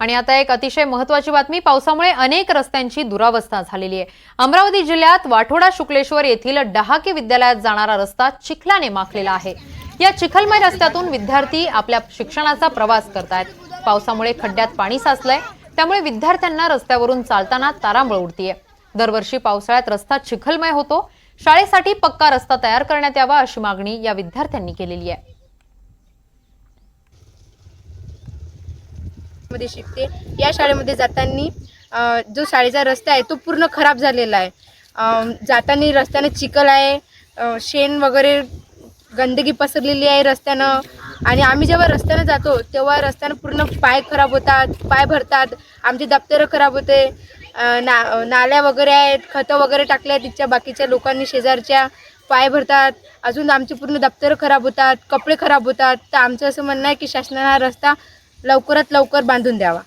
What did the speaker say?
आणि आता एक अतिशय महत्वाची बातमी पावसामुळे अनेक रस्त्यांची दुरावस्था झालेली आहे. अमरावती जिल्ह्यात वाठोडा शुक्लेश्वर येथील डहाके विद्यालयात जाणारा रस्ता चिखलाने माखलेला आहे. या चिखलमय रस्त्यातून विद्यार्थी आपल्या शिक्षणाचा प्रवास करतायत. पावसामुळे खड्ड्यात पाणी साचलंय. त्यामुळे विद्यार्थ्यांना रस्त्यावरून चालताना तारांबळ उडतीये. दरवर्षी पावसाळ्यात रस्ता चिखलमय होतो. शाळेसाठी पक्का रस्ता तयार करण्यात यावा अशी मागणी या विद्यार्थ्यांनी केलेली आहे. शाळेमध्ये शिकते. या शाळेमध्ये जाताना जो शाळेचा रस्ता आहे तो पूर्ण खराब झालेला आहे. जाताना रस्त्यानं चिखल आहे शेण वगैरे गंदगी पसरलेली आहे रस्त्यानं. आणि आम्ही जेव्हा रस्त्यानं जातो तेव्हा रस्त्यानं पूर्ण पाय खराब होतात पाय भरतात आमची दप्तरं खराब होते. ना नाल्या वगैरे आहेत खतं वगैरे टाकले आहेत तिच्या बाकीच्या लोकांनी शेजारच्या. पाय भरतात अजून आमची पूर्ण दप्तरं खराब होतात कपडे खराब होतात. तर आमचं असं म्हणणं आहे की शासनानं हा रस्ता लवकरात लवकर बांधून द्यावा.